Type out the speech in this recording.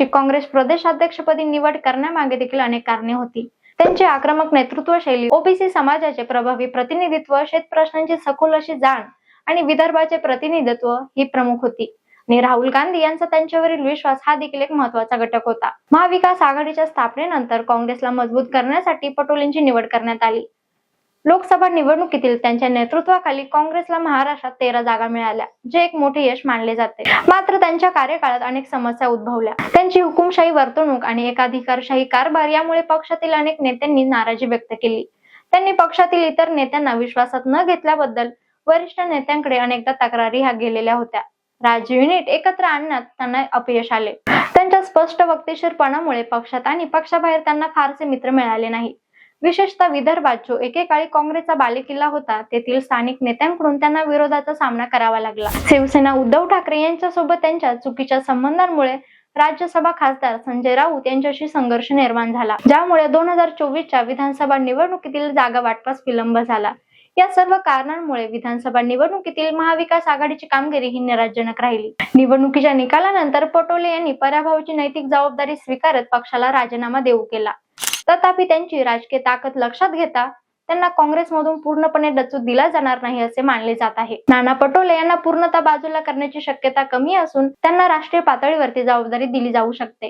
यांची काँग्रेस प्रदेशाध्यक्षपदी निवड करण्यामागे देखील अनेक कारणे होती. त्यांची आक्रमक नेतृत्व शैली ओबीसी समाजाचे प्रभावी प्रतिनिधित्व शेतप्रश्नांची सखोल अशी जाण आणि विदर्भाचे प्रतिनिधित्व ही प्रमुख होती. आणि राहुल गांधी यांचा त्यांच्यावरील विश्वास हा देखील एक महत्त्वाचा घटक होता. महाविकास आघाडीच्या स्थापनेनंतर काँग्रेसला मजबूत करण्यासाठी पटोलेंची निवड करण्यात आली. लोकसभा निवडणुकीतील त्यांच्या नेतृत्वाखाली काँग्रेसला महाराष्ट्रात तेरा जागा मिळाल्या जे एक मोठे यश मानले जाते. मात्र त्यांच्या कार्यकाळात अनेक समस्या उद्भवल्या. त्यांची हुकुमशाही वर्तणूक आणि एकाधिकारशाही कारभार यामुळे पक्षातील अनेक नेत्यांनी नाराजी व्यक्त केली. त्यांनी पक्षातील इतर नेत्यांना विश्वासात न घेतल्याबद्दल वरिष्ठ नेत्यांकडे अनेकदा तक्रारी ह्या गेलेल्या होत्या. राज्य युनिट एकत्र आणण्यात त्यांना अपयश आले. त्यांच्या स्पष्ट वक्तेशीरपणामुळे पक्षात आणि पक्षाबाहेर त्यांना फारसे मित्र मिळाले नाही. विशेषतः विदर्भात जो एकेकाळी काँग्रेसचा बालेकिल्ला होता तेथील स्थानिक नेत्यांकडून त्यांना विरोधाचा सामना करावा लागला. शिवसेना उद्धव ठाकरे यांच्यासोबत त्यांच्या चुकीच्या संबंधांमुळे राज्यसभा खासदार संजय राऊत यांच्याशी संघर्ष निर्माण झाला ज्यामुळे दोन हजार चोवीसच्या विधानसभा निवडणुकीतील जागा वाटपास विलंब झाला. या सर्व कारणांमुळे विधानसभा निवडणुकीतील महाविकास आघाडीची कामगिरी ही निराजनक राहिली. निवडणुकीच्या निकालानंतर पटोले यांनी पराभवाची नैतिक जबाबदारी स्वीकारत पक्षाला राजीनामा देऊ केला. तथापि त्यांची राजकीय ताकद लक्षात घेता त्यांना काँग्रेसमधून पूर्णपणे डचू दिला जाणार नाही असे मानले जात आहे. नाना पटोले यांना पूर्णतः बाजूला करण्याची शक्यता कमी असून त्यांना राष्ट्रीय पातळीवरती जबाबदारी दिली जाऊ शकते.